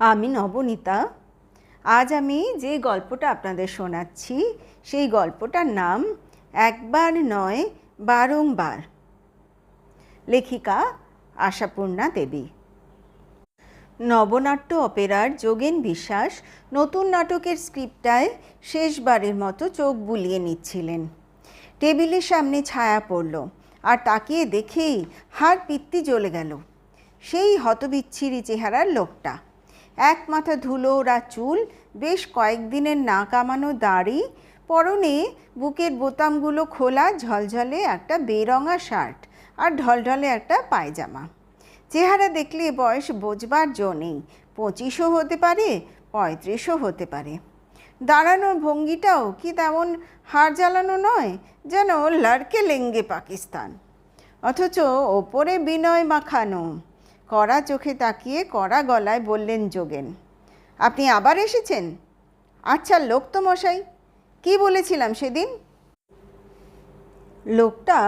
আমি নবনীতা। আজ আমি যে গল্পটা আপনাদের শোনাচ্ছি, সেই গল্পটার নাম একবার নয়, বারংবার। লেখিকা আশাপূর্ণা দেবী। নবনাট্য অপেরার যোগেন বিশ্বাস নতুন নাটকের স্ক্রিপ্টটায় শেষবারের মতো চোখ বুলিয়ে নিচ্ছিলেন। টেবিলের সামনে ছায়া পড়ল আর তাকিয়ে দেখেই হাড় পিত্তি জ্বলে গেল। সেই হতবিচ্ছিরি চেহারার লোকটা। এক মাথা ধুলো ওরা চুল, বেশ কয়েকদিনের না কামানো দাড়ি, পরনে বুকের বোতামগুলো খোলা, ঝলঝলে একটা বেরঙা শার্ট আর ঢলঢলে একটা পায়জামা। চেহারা দেখলে বয়স বোঝবার জো নেই, পঁচিশও হতে পারে, পঁয়ত্রিশও হতে পারে। দাঁড়ানোর ভঙ্গিটাও কি তেমন হাড় জ্বালানো নয়, যেন লড়কে লেঙ্গে পাকিস্তান। অথচ ওপরে বিনয় মাখানো। কড়া চোখে তাকিয়ে কড়া গলায় বললেন, যোগেন, আপনি আবার এসেছেন? আচ্ছা লোক তো মশাই, কি বলেছিলাম সেদিন? লোকটা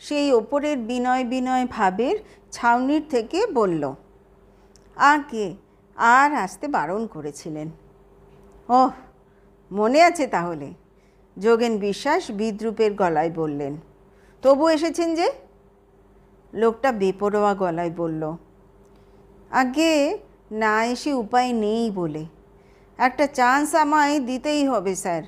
সেই ওপরের বিনয় বিনয় ভাবের ছাউনির থেকে বলল আগে আর আসতে বারণ করেছিলেন? ওহ, মনে আছে তাহলে, যোগেন বিশ্বাস বিদ্রুপের গলায় বললেন, তবু এসেছেন যে? লোকটা বেপরোয়া গলায় বলল আগে না এসে উপায় নেই বলে। একটা চান্স আমায় দিতেই হবে, স্যার।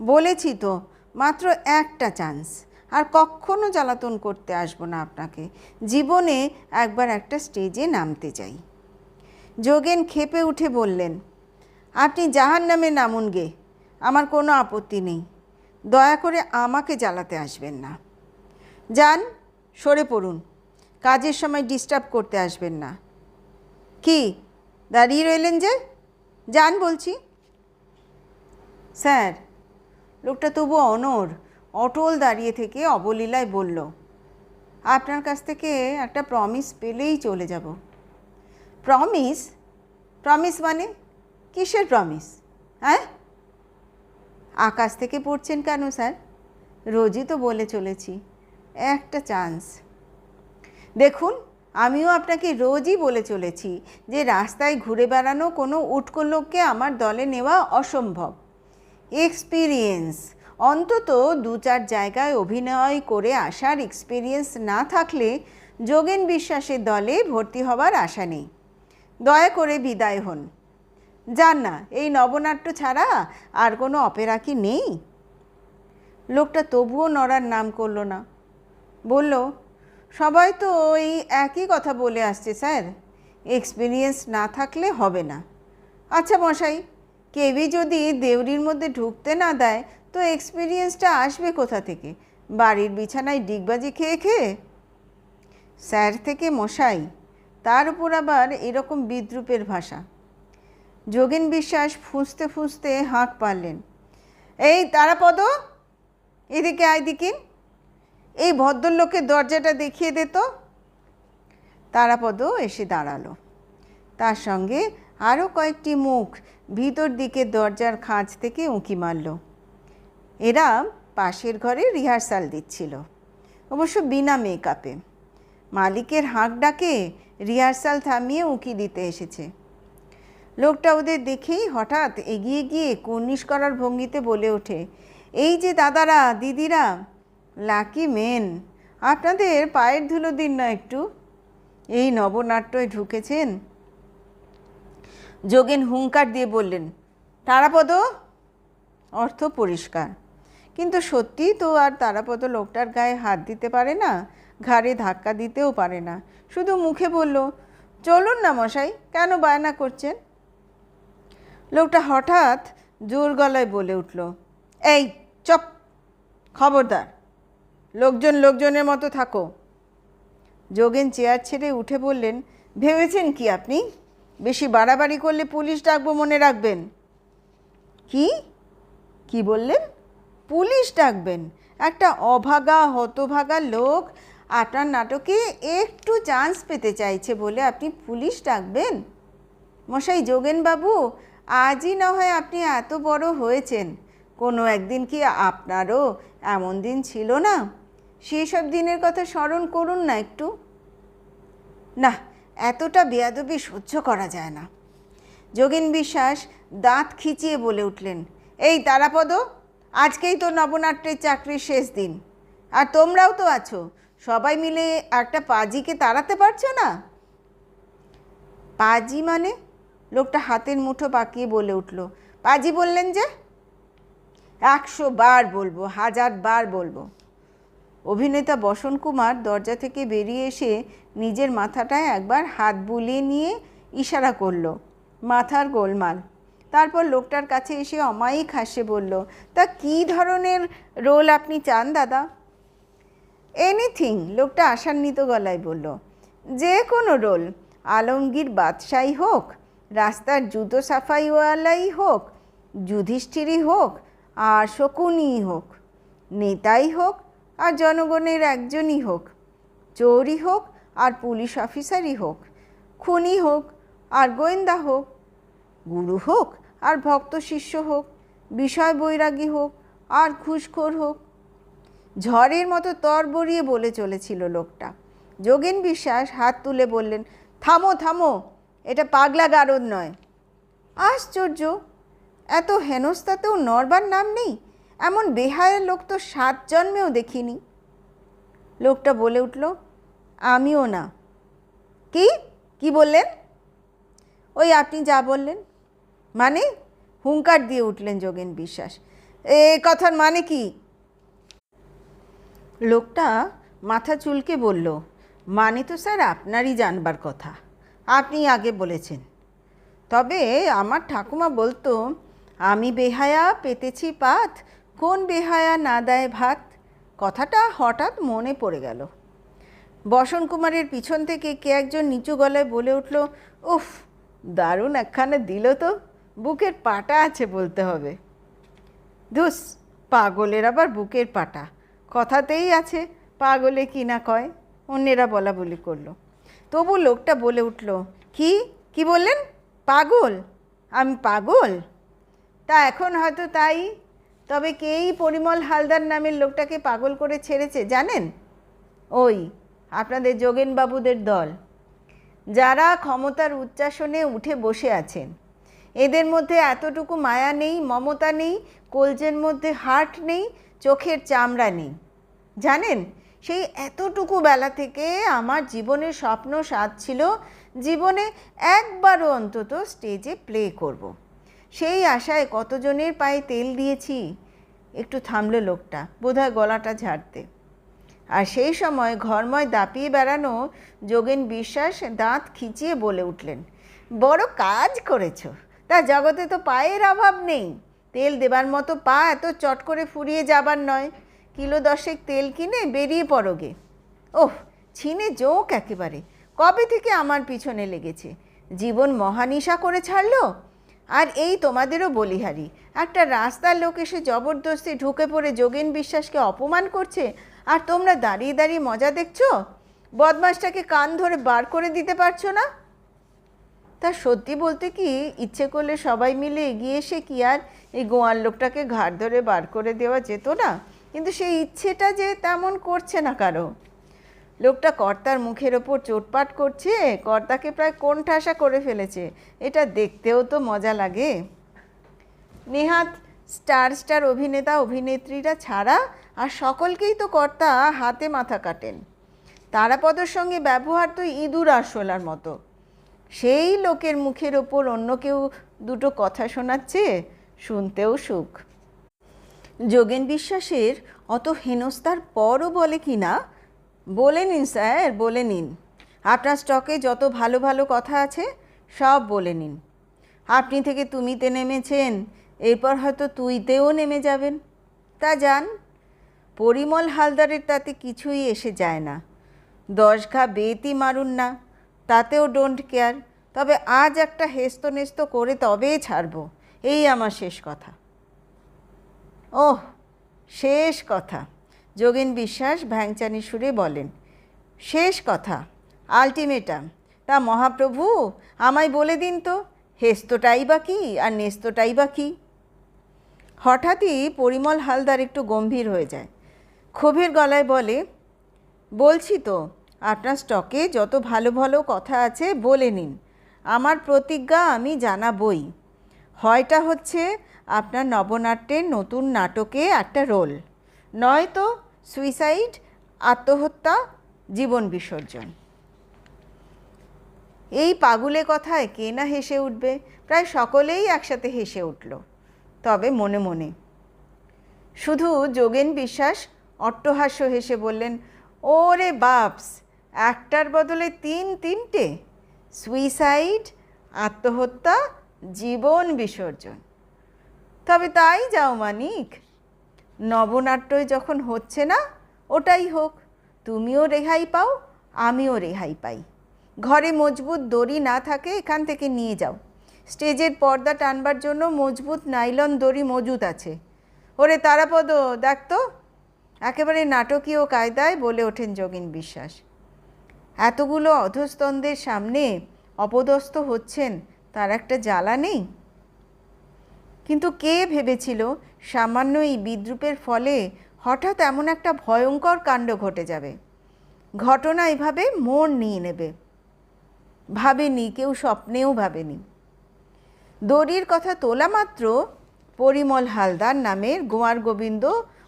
বলেছি তো, মাত্র একটা চান্স আর কখনো জ্বালাতন করতে আসব না আপনাকে। জীবনে একবার একটা স্টেজে নামতে চাই। যোগেন খেপে উঠে বললেন, আপনি জাহান নামে নামুন গে। আমার কোনো আপত্তি নেই। দয়া করে আমাকে জ্বালাতে আসবেন না। যান, সরে পড়ুন। কাজের সময় ডিস্টার্ব করতে আসবেন না। কি? দাঁড়িয়ে রইলেন যে? যান বলছি। স্যার, লোকটা তবু অনর অটল দাঁড়িয়ে থেকে অবলীলায় বলল, আপনার কাছ থেকে একটা প্রমিস পেলেই চলে যাব। প্রমিস প্রমিস মানে? কিসের প্রমিস হ্যাঁ? আকাশ থেকে পড়ছেন কেন, স্যার? রোজই তো বলে চলেছি, একটা চান্স দেখুন আমিও আপনাকে রোজই বলে চলেছি যে রাস্তায় ঘুরে বেড়ানো কোনো উটকো লোককে আমার দলে নেওয়া অসম্ভব। এক্সপিরিয়েন্স অন্তত দু চার জায়গায় অভিনয় করে আসার এক্সপিরিয়েন্স না থাকলে যোগেন বিশ্বাসের দলে ভর্তি হবার আশা নেই। দয়া করে বিদায় হন। যান না, এই নবনাট্য ছাড়া আর কোনো অপেরা কি নেই? লোকটা তবুও নড়ার নাম করল না। বলল সবাই তো ওই একই কথা বলে আসছে, স্যার। এক্সপিরিয়েন্স না থাকলে হবে না। আচ্ছা মশাই, কেউই যদি দেউরির মধ্যে ঢুকতে না দেয়, তো এক্সপিরিয়েন্সটা আসবে কোথা থেকে? বাড়ির বিছানায় ডিগবাজি খেয়ে খেয়ে? স্যার থেকে মশাই, তার উপর আবার এরকম বিদ্রুপের ভাষা। যোগেন বিশ্বাস ফুঁসতে ফুঁসতে হাঁক পারলেন এই, তারাপদ, এদিকে আয় দিকিন। এই ভদ্রলোকের দরজাটা দেখিয়ে দে তো। তারাপদ এসে দাঁড়াল। তার সঙ্গে আরও কয়েকটি মুখ ভিতর দিকে দরজার খাঁজ থেকে উঁকি মারল। এরা পাশের ঘরে রিহার্সাল দিচ্ছিল, অবশ্য বিনা মেকআপে। মালিকের হাঁক ডাকে রিহার্সাল থামিয়ে উঁকি দিতে এসেছে। লোকটা ওদের দেখেই হঠাৎ এগিয়ে গিয়ে কুর্নিশ করার ভঙ্গিতে বলে ওঠে, এই যে দাদারা, দিদিরা লাকি মেন। আপনাদের পায়ের ধুলো দিন না একটু। এই নবনাট্যয় ঢুকেছেন। যোগেন হুঙ্কার দিয়ে বললেন, তারাপদ, অর্থ পরিষ্কার। কিন্তু সত্যিই তো আর তারাপদ লোকটার গায়ে হাত দিতে পারে না, ঘাড়ে ধাক্কা দিতেও পারে না। শুধু মুখে বলল, চলুন না মশাই, কেন বায়না করছেন? লোকটা হঠাৎ জোর গলায় বলে উঠল, এই, চপ, খবরদার। লোকজন লোকজনের মতো থাকো। যোগেন চেয়ার ছেড়ে উঠে বললেন, ভেবেছেন কি আপনি? বেশি বাড়াবাড়ি করলে পুলিশ ডাকবো মনে রাখবেন? কি? কি বললেন? পুলিশ ডাকবেন? একটা অভাগা, হতভাগা লোক আপনার নাটকে একটু চান্স পেতে চাইছে বলে আপনি পুলিশ ডাকবেন? মশাই যোগেনবাবু আজই না হয় আপনি এত বড় হয়েছেন। কোনো একদিন কি আপনারও এমন দিন ছিল না? সেই সব দিনের কথা স্মরণ করুন না একটু। না, এতটা বেয়াদবি সহ্য করা যায় না। যোগেন বিশ্বাস দাঁত খিচিয়ে বলে উঠলেন, এই তারাপদ, আজকেই তো নবনাট্যের চাকরির শেষ দিন। আর তোমরাও তো আছো, সবাই মিলে একটা পাজিকে তাড়াতে পারছ না? পাজি মানে? লোকটা হাতের মুঠো পাকিয়ে বলে উঠল, পাজি বললেন যে? একশো বার বলব, হাজার বার বলব। অভিনেতা বসন কুমার দরজা থেকে বেরিয়ে এসে নিজের মাথাটায় একবার হাত বুলিয়ে নিয়ে ইশারা করল, মাথার গোলমাল। তারপর লোকটার কাছে এসে অমায়িক হাসে বলল, তা কী ধরনের রোল আপনি চান দাদা? এনিথিং, লোকটা আশান্বিত গলায় বলল। যে কোনো রোল, আলমগীর বাদশাহী হোক, রাস্তার জুতো সাফাইওয়ালাই হোক, যুধিষ্ঠিরই হোক, আর শকুনই হোক, নেতাই হোক আর জনগণের একজনই হোক, চোরই হোক আর পুলিশ অফিসারই হোক, খুনি হোক আর গোয়েন্দা হোক, গুরু হোক আর ভক্ত শিষ্য হোক, বিষয় বৈরাগী হোক আর ঘুষখোর হোক। ঝড়ের মতো তর বড়িয়ে বলে চলেছিল লোকটা। যোগেন বিশ্বাস হাত তুলে বললেন, থামো থামো, এটা পাগলা গারদ নয়। আশ্চর্য! এত হেনস্তাতেও নরবার নাম নেই? এমন বেহায়ের লোক তো সাত জন্মেও দেখিনি। লোকটা বলে উঠল, আমিও না। কি? কি বললেন? ওই আপনি যা বললেন। মানে? হুঙ্কার দিয়ে উঠলেন যোগেন বিশ্বাস। এ কথার মানে কি? লোকটা মাথা চুলকে বলল মানে তো স্যার আপনারই জানবার কথা। আপনি আগে বলেছেন। তবে আমার ঠাকুমা বলতো, আমি বেহায়া, পেতেছি পাত কোন বেহায়া না দেয় ভাত? কথাটা হঠাৎ মনে পড়ে গেল। বসন কুমারের পিছন থেকে কে একজন নিচু গলায় বলে উঠল, উফ, দারুণ একখানে দিল তো, বুকের পাটা আছে বলতে হবে। ধুস, পাগলের আবার বুকের পাটা। কথাতেই আছে, পাগলে কি না কয়? অন্যেরা বলা বলি করল। তবু লোকটা বলে উঠল, কি? কি বললেন? পাগল? আমি পাগল? তা এখন হয়তো তাই তবে কেই পরিমল হালদার নামের লোকটাকে পাগল করে ছেড়েছে জানেন? ওই, আপনাদের যোগেনবাবুদের দল। যারা ক্ষমতার উচ্চাসনে উঠে বসে আছেন। এদের মধ্যে এতটুকু মায়া নেই, মমতা নেই, কলজের মধ্যে হার্ট নেই, চোখের চামড়া নেই। জানেন, সেই এতটুকু বেলা থেকে আমার জীবনের স্বপ্ন স্বাদ ছিল, জীবনে একবারও অন্তত স্টেজে প্লে করব। সেই আশায় কতজনের পায়ে তেল দিয়েছি? একটু থামলো লোকটা, বোধহয় গলাটা ঝাড়তে। আর সেই সময় ঘরময় দাপিয়ে বেড়ানো যোগেন বিশ্বাস দাঁত খিচিয়ে বলে উঠলেন, বড় কাজ করেছ, তা জগতে তো পায়ের অভাব নেই। তেল দেবার মতো পা এত চট করে ফুরিয়ে যাবার নয়। কিলো দশেক তেল কিনে বেরিয়ে পড়োগে ওহ, ছিনে জোক একেবারে। কবে থেকে আমার পিছনে লেগেছে? জীবন মহানিশা করে ছাড়লো? আর এই তোমাদেরও বলিহারি। একটা রাস্তার লোক এসে জবরদস্তি ঢুকে পড়ে যোগেন বিশ্বাসকে অপমান করছে? আর তোমরা দাঁড়িয়ে দাঁড়িয়ে মজা দেখছ? বদমাসটাকে কান ধরে বার করে দিতে পারছ না? তা সত্যি বলতে কি, ইচ্ছে করলে সবাই মিলে এগিয়ে এসে কি আর এই গোয়ার লোকটাকে ঘাড় ধরে বার করে দেওয়া যেত না? কিন্তু সেই ইচ্ছেটা যে তেমন করছে না কারও। লোকটা কর্তার মুখের ওপর চোটপাট করছে, কর্তাকে প্রায় কোণঠাসা করে ফেলেছে। এটা দেখতেও তো মজা লাগে। নেহাত স্টার স্টার অভিনেতা, অভিনেত্রীরা ছাড়া আর সকলকেই তো কর্তা হাতে মাথা কাটেন। তারাপদর সঙ্গে ব্যবহার তো ইঁদুর আরশোলার মতো। সেই লোকের মুখের ওপর অন্য কেউ দুটো কথা শোনাচ্ছে, শুনতেও সুখ। যোগেন বিশ্বাসের অত হেনস্তার পরও বলে কি না বলে নিন, স্যার, বলে নিন। আপনার স্টকে যত ভালো ভালো কথা আছে, সব বলে নিন। আপনি থেকে তুমিতে নেমেছেন, এরপর হয়তো তুইতেও নেমে যাবেন। তা যান, পরিমল হালদারের তাতে কিছুই এসে যায় না। দশ ঘা বেতি মারুন না, তাতেও ডোন্ট কেয়ার তবে আজ একটা হেস্ত নেস্ত করে তবেই ছাড়বো, এই আমার শেষ কথা। ওহ, শেষ কথা। যোগেন বিশ্বাস ভ্যাংচানি সুরে বলেন, শেষ কথা, আলটিমেটাম, তা মহাপ্রভু, আমায় বলে দিন তো, হেস্তটাই বা কী আর নেস্তটাই বা কী? হঠাৎই পরিমল হালদার একটু গম্ভীর হয়ে যায়। ক্ষোভের গলায় বলে, বলছি তো, আপনার স্টকে যত ভালো ভালো কথা আছে বলে নিন, আমার প্রতিজ্ঞা আমি জানাবই। হয়টা হচ্ছে আপনার নবনাট্যের নতুন নাটকে একটা রোল। নয়তো সুইসাইড, আত্মহত্যা, জীবন বিসর্জন। এই পাগুলে কথায় কে না হেসে উঠবে? প্রায় সকলেই একসাথে হেসে উঠল। তবে মনে মনে। শুধু যোগেন বিশ্বাস অট্টহাস্য হেসে বললেন, ওরে বাপস, একটার বদলে তিন তিনটে। সুইসাইড, আত্মহত্যা, জীবন বিসর্জন। তবে তাই যাও মানিক। নবনাট্যই যখন হচ্ছে না, ওটাই হোক, তুমিও রেহাই পাও, আমিও রেহাই পাই। ঘরে মজবুত দড়ি না থাকে, এখান থেকে নিয়ে যাও। স্টেজের পর্দা টানবার জন্য মজবুত নাইলন দড়ি মজুত আছে। ওরে তারাপদ, দেখ তো, একেবারে নাটকীয় কায়দায় বলে ওঠেন যোগিন বিশ্বাস। এতগুলো অধস্তনদের সামনে অপদস্থ হচ্ছেন, তার একটা জ্বালা নেই? কিন্তু কে ভেবেছিল সামান্য এই বিদ্রুপের ফলে হঠাৎ এমন একটা ভয়ঙ্কর কাণ্ড ঘটে যাবে? ঘটনা এভাবে মোড় নিয়ে নেবে। ভাবেনি, কেউ স্বপ্নেও ভাবেনি। দড়ির কথা তোলা মাত্র পরিমল হালদার নামের গোয়ার গোবিন্দ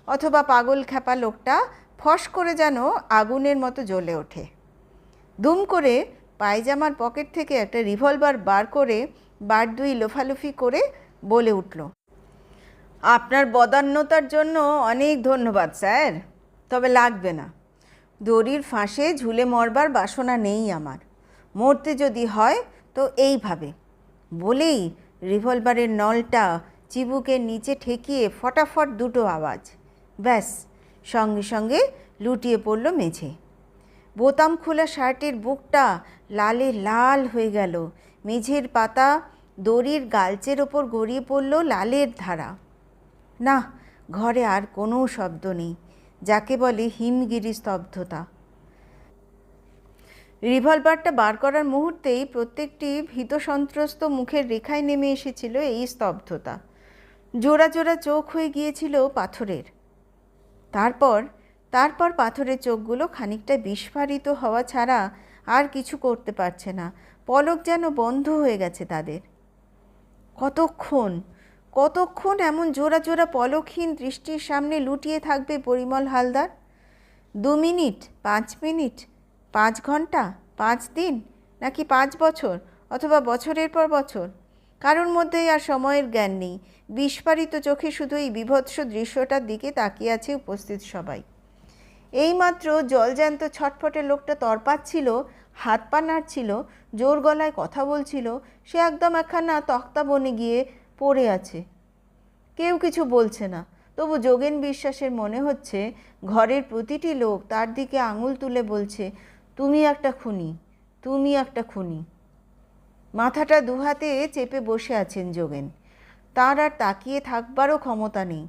অথবা পাগল খ্যাপা লোকটা ফস করে যেন আগুনের মতো জ্বলে ওঠে। দুম করে পায়জামার পকেট থেকে একটা রিভলভার বার করে বার দুই লোফালুফি করে বলে উঠল। আপনার বদান্যতার জন্য অনেক ধন্যবাদ, স্যার। তবে লাগবে না। দড়ির ফাঁসে ঝুলে মরবার বাসনা নেই আমার। মরতে যদি হয়, তো এইভাবে। বলেই রিভলভারের নলটা চিবুকের নিচে ঠেকিয়ে ফটাফট দুটো আওয়াজ, ব্যাস, সঙ্গে সঙ্গে লুটিয়ে পড়ল মেঝে। বোতাম খোলা শার্টের বুকটা লালে লাল হয়ে গেল। মেঝের পাতা দড়ির গালচের ওপর গড়িয়ে পড়ল লালের ধারা। না, ঘরে আর কোনো শব্দ নেই, যাকে বলে হিমগিরি স্তব্ধতা। রিভলভারটা বার করার মুহূর্তেই প্রত্যেকটি ভীত সন্ত্রস্ত মুখের রেখায় নেমে এসেছিল এই স্তব্ধতা। জোড়া জোড়া চোখ হয়ে গিয়েছিল পাথরের। তারপর তারপর পাথরের চোখগুলো খানিকটা বিস্ফারিত হওয়া ছাড়া আর কিছু করতে পারছে না। পলক যেন বন্ধ হয়ে গেছে তাদের। কতক্ষণ? কতক্ষণ এমন জোড়া জোড়া পলকহীন দৃষ্টির সামনে লুটিয়ে থাকবে পরিমল হালদার? দু মিনিট, পাঁচ মিনিট, পাঁচ ঘণ্টা, পাঁচ দিন, নাকি পাঁচ বছর অথবা বছরের পর বছর? কারোর মধ্যেই আর সময়ের জ্ঞান নেই। বিস্ফারিত চোখে শুধু এই বিভৎস দৃশ্যটার দিকে তাকিয়ে আছে উপস্থিত সবাই। এইমাত্র জলজ্যান্ত ছটফটে লোকটা তরপাচ্ছিল হাত পা নাড়ছিল, জোর গলায় কথা বলছিল, সে একদম একখানা তক্তা বনে গিয়ে পড়ে আছে। কেউ কিছু বলছে না। তবু যোগেন বিশ্বাসের মনে হচ্ছে, ঘরের প্রতিটি লোক তার দিকে আঙুল তুলে বলছে, তুমি একটা খুনি, তুমি একটা খুনি। মাথাটা দুহাতে চেপে বসে আছেন যোগেন। তার আর তাকিয়ে থাকবারও ক্ষমতা নেই।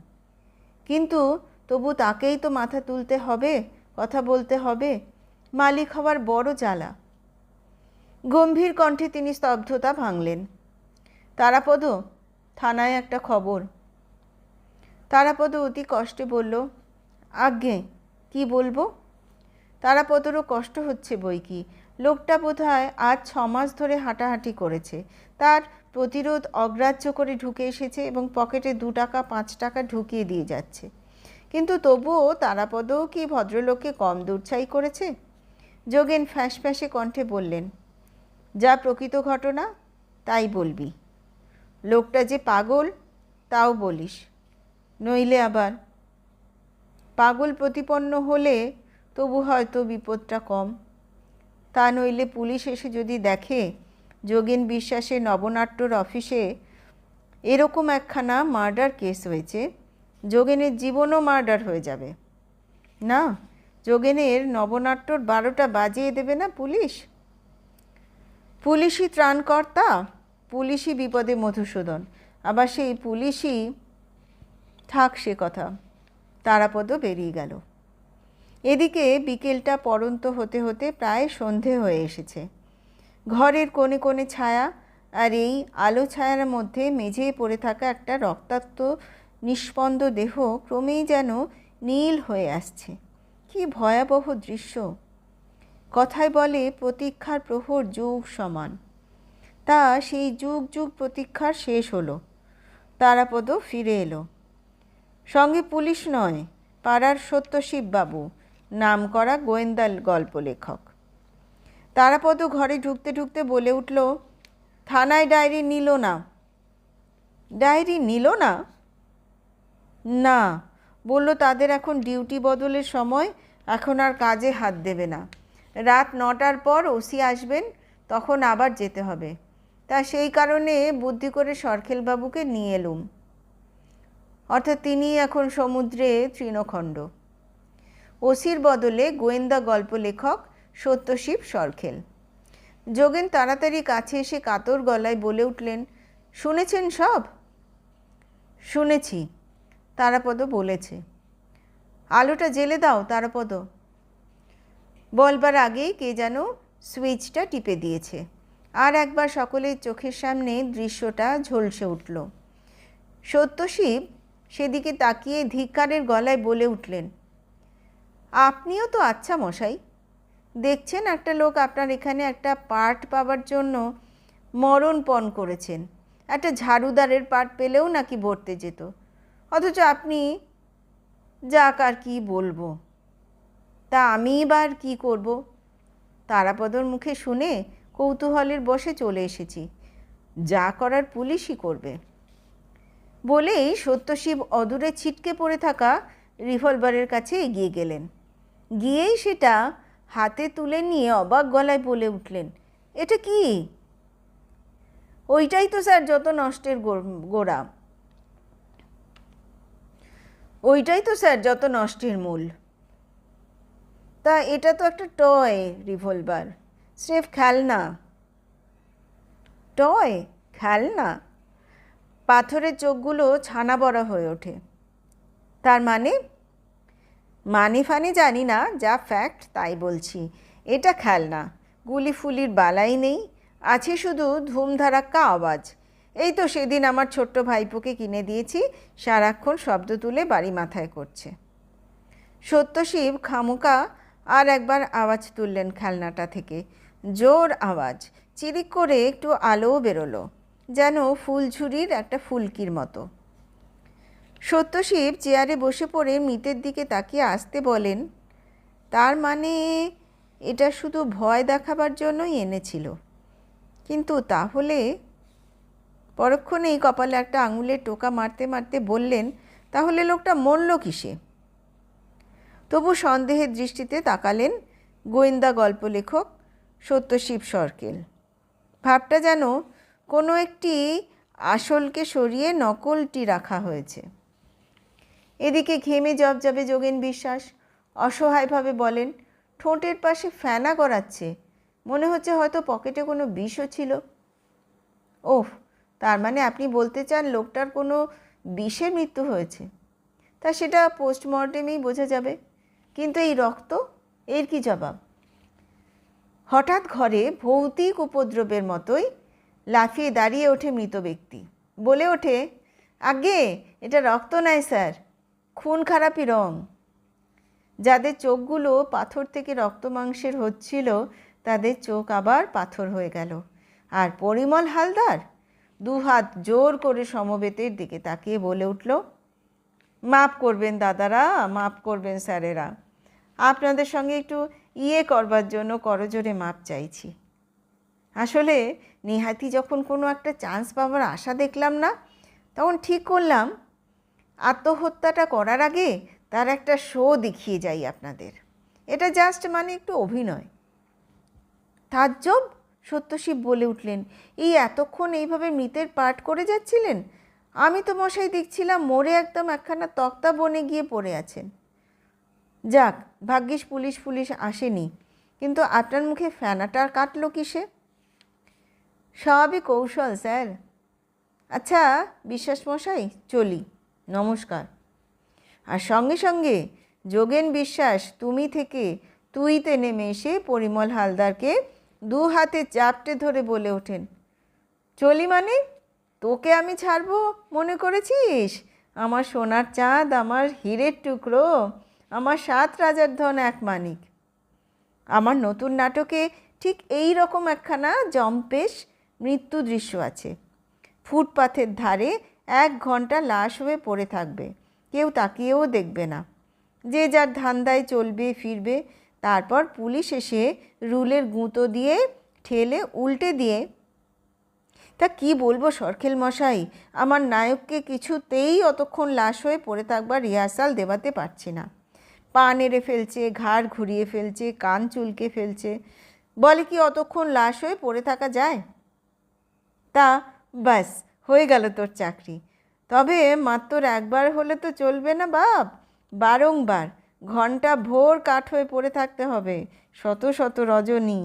কিন্তু তবু তাকেই তো মাথা তুলতে হবে, কথা বলতে হবে। মালিক হওয়ার বড় জ্বালা। গম্ভীর কণ্ঠে তিনি স্তব্ধতা ভাঙলেন। তারাপদ, থানায় একটা খবর। তারাপদ অতি কষ্টে বলল, আজ্ঞে, কি বলব? তারাপদরও কষ্ট হচ্ছে বই কি। লোকটা বোধহয় আজ ছ মাস ধরে হাঁটাহাঁটি করেছে। তার প্রতিরোধ অগ্রাহ্য করে ঢুকে এসেছে এবং পকেটে দু টাকা, পাঁচ টাকা ঢুকিয়ে দিয়ে যাচ্ছে। কিন্তু তবুও তারাপদও কি ভদ্রলোককে কম দূরছাই করেছে? যোগেন ফ্যাঁস ফ্যাঁসে কণ্ঠে বললেন, যা প্রকৃত ঘটনা, তাই বলবি। লোকটা যে পাগল, তাও বলিস। নইলে আবার পাগল প্রতিপন্ন হলে তবু হয়তো বিপদটা কম। তা নইলে পুলিশ এসে যদি দেখে যোগেন বিশ্বাসের নবনাট্যর অফিসে এরকম একখানা মার্ডার কেস হয়েছে, যোগেনের জীবনও মার্ডার হয়ে যাবে। না যোগেনের নবনাট্যর বারোটা বাজিয়ে দেবে না পুলিশ? পুলিশই ত্রাণকর্তা পুলিশই বিপদে মধুসূদন। আবার সেই পুলিশই থাক সে কথা তারাপদ বেরিয়ে গেল। এদিকে বিকেলটা পরন্ত হতে হতে প্রায় সন্ধে হয়ে এসেছে। ঘরের কোণে কোণে ছায়া আর এই আলো ছায়ার মধ্যে মেঝে পড়ে থাকা একটা রক্তাক্ত, নিষ্পন্দ দেহ ক্রমেই যেন নীল হয়ে আসছে। কি ভয়াবহ দৃশ্য? কথায় বলে, প্রতীক্ষার প্রহর যুগ সমান। তা সেই যুগ যুগ প্রতীক্ষার শেষ হলো। তারাপদ ফিরে এলো। সঙ্গে পুলিশ নয়, পাড়ার সত্যশিব বাবু, নাম করা গোয়েন্দা গল্প লেখক। তারাপদ ঘরে ঢুকতে ঢুকতে বলে উঠল, থানায় ডায়েরি নিল না। ডায়েরি নিল না? না। বলল, তাদের এখন ডিউটি বদলের সময়, এখন আর কাজে হাত দেবে না। রাত নটার পর ওসি আসবেন, তখন আবার যেতে হবে। তা সেই কারণে বুদ্ধি করে সরখেলবাবুকে নিয়ে এলুম। অর্থাৎ তিনি এখন সমুদ্রে তৃণখণ্ড। ওসির বদলে গোয়েন্দা গল্প লেখক সত্যশিব সরখেল। যোগেন তাড়াতাড়ি কাছে এসে কাতর গলায় বলে উঠলেন, শুনেছেন সব? শুনেছি। তারাপদ বলেছে। আলোটা জেলে দাও তারাপদ বলবার আগেই কে যেন সুইচটা টিপে দিয়েছে। আর একবার সকলের চোখের সামনে দৃশ্যটা ঝলসে উঠল। সত্যশিব সেদিকে তাকিয়ে ধিক্কারের গলায় বলে উঠলেন, আপনিও তো আচ্ছা মশাই, দেখছেন একটা লোক আপনার এখানে একটা পার্ট পাবার জন্য মরণপণ করেছেন। একটা ঝাড়ুদারের পার্ট পেলেও নাকি ভরতে যেত। অথচ আপনি যাক আর কি বলব। তা আমি এবার কি করব? তারাপদর মুখে শুনে কৌতূহলের বসে চলে এসেছি। যা করার পুলিশই করবে। বলেই সত্যশিব অদূরে ছিটকে পড়ে থাকা রিভলভারের কাছে এগিয়ে গেলেন। গিয়েই সেটা হাতে তুলে নিয়ে অবাক গলায় বলে উঠলেন, এটা কি? ওইটাই তো স্যার, যত নষ্টের গোড়া। ওইটাই তো স্যার যত নষ্টের মূল। তা এটা তো একটা টয় রিভলভার স্রেফ খেলনা। টয় খেলনা। পাথরের চোখগুলো ছানা বড়া হয়ে ওঠে। তার মানে? মানে ফানে জানি না, যা ফ্যাক্ট তাই বলছি। এটা খেলনা। গুলি ফুলির বালাই নেই, আছে শুধু ধুমধারাক্কা আওয়াজ। এই তো সেদিন আমার ছোট্ট ভাইপোকে কিনে দিয়েছি, সারাক্ষণ শব্দ তুলে বাড়ি মাথায় করছে। সত্যশিব, খামুকা আর একবার আওয়াজ তুললেন খেলনাটা থেকে। জোর আওয়াজ, চিরিক করে একটু আলোও বেরোলো, যেন ফুলঝুরির একটা ফুলকির মতো। সত্যশিব চেয়ারে বসে পড়ে মিতের দিকে তাকিয়ে আসতে বলেন, তার মানে এটা শুধু ভয় দেখাবার জন্যই এনেছিল। কিন্তু তাহলে পরক্ষণেই কপালে একটা আঙুলের টোকা মারতে মারতে বললেন, তাহলে লোকটা মরল কিসে? তবু সন্দেহের দৃষ্টিতে তাকালেন গোয়েন্দা গল্প লেখক সত্যশিব সরকেল। ভাবটা যেন কোনো একটি আসলকে সরিয়ে নকলটি রাখা হয়েছে। এদিকে ঘেমে জবজবে যোগেন বিশ্বাস, অসহায়ভাবে বলেন, ঠোঁটের পাশে ফেনা করাচ্ছে মনে হচ্ছে হয়তো পকেটে কোনো বিষও ছিল। ওহ তার মানে আপনি বলতে চান লোকটার কোনো বিষে মৃত্যু হয়েছে। তা সেটা পোস্টমর্টেমেই বোঝা যাবে। কিন্তু এই রক্ত, এর কি জবাব? হঠাৎ ঘরে ভৌতিক উপদ্রবের মতোই লাফিয়ে দাঁড়িয়ে ওঠে মৃত ব্যক্তি। বলে ওঠে, আগে, এটা রক্ত নয় স্যার, খুন খারাপই রং। যাদের চোখগুলো পাথর থেকে রক্ত মাংসের হচ্ছিল, তাদের চোখ আবার পাথর হয়ে গেল। আর পরিমল হালদার দু হাত জোর করে সমবেতের দিকে তাকিয়ে বলে উঠল মাপ করবেন দাদারা মাপ করবেন স্যারেরা। আপনাদের সঙ্গে একটু ইয়ে করবার জন্য করজোরে মাপ চাইছি। আসলে নেহাতি যখন কোনো একটা চান্স পাওয়ার আশা দেখলাম না, তখন ঠিক করলাম, আত্মহত্যাটা করার আগে তার একটা শো দেখিয়ে যাই আপনাদের। এটা জাস্ট মানে একটু অভিনয়। তাজ্জব সত্যশিব বলে উঠলেন, এই এতক্ষণ এইভাবে মৃতের পাঠ করে যাচ্ছিলেন? আমি তো মশাই দেখছিলাম মোড়ে একদম একখানা তক্তা বনে গিয়ে পড়ে আছেন। যাক, ভাগ্যিস পুলিশ পুলিশ আসেনি, কিন্তু আপনার মুখে ফ্যানাটা কাটলো কিসে? সবই কৌশল, স্যার। আচ্ছা বিশ্বাস মশাই, চলি, নমস্কার। আর সঙ্গে সঙ্গে, যোগেন বিশ্বাস, তুমি থেকে তুইতে নেমে এসে পরিমল হালদারকে দু হাতে চাপটে ধরে বলে ওঠেন, চলি মানে? তোকে আমি ছাড়বো, মনে করেছিস? আমার সোনার চাঁদ, আমার হীরের টুকরো, আমার সাত রাজার ধন এক মানিক। আমার নতুন নাটকে ঠিক এই রকম একখানা জম্পেশ মৃত্যু দৃশ্য আছে। ফুটপাথের ধারে এক ঘণ্টা লাশ হয়ে পড়ে থাকবে, কেউ তাকিয়েও দেখবে না। যে যার ধান্দায় চলবে, ফিরবে তারপর পুলিশ এসে রুলের গুঁতো দিয়ে, ঠেলে উল্টে দিয়ে, তা কি বলব সরখেল মশাই? আমার নায়ককে কিছুতেই অতক্ষণ লাশ হয়ে পড়ে থাকবার রিহার্সাল দেওয়াতে পারছি না। পা নেড়ে ফেলছে, ঘাড় ঘুরিয়ে ফেলছে, কান চুলকে ফেলছে। বলে কি অতক্ষণ লাশ হয়ে পড়ে থাকা যায়? তা ব্যাস, হয়ে গেল তোর চাকরি। তবে মাত্র একবার হলে তো চলবে না বাপ, বারংবার। ঘণ্টা ভোর কাঠ হয়ে পড়ে থাকতে হবে। শত শত রজনী।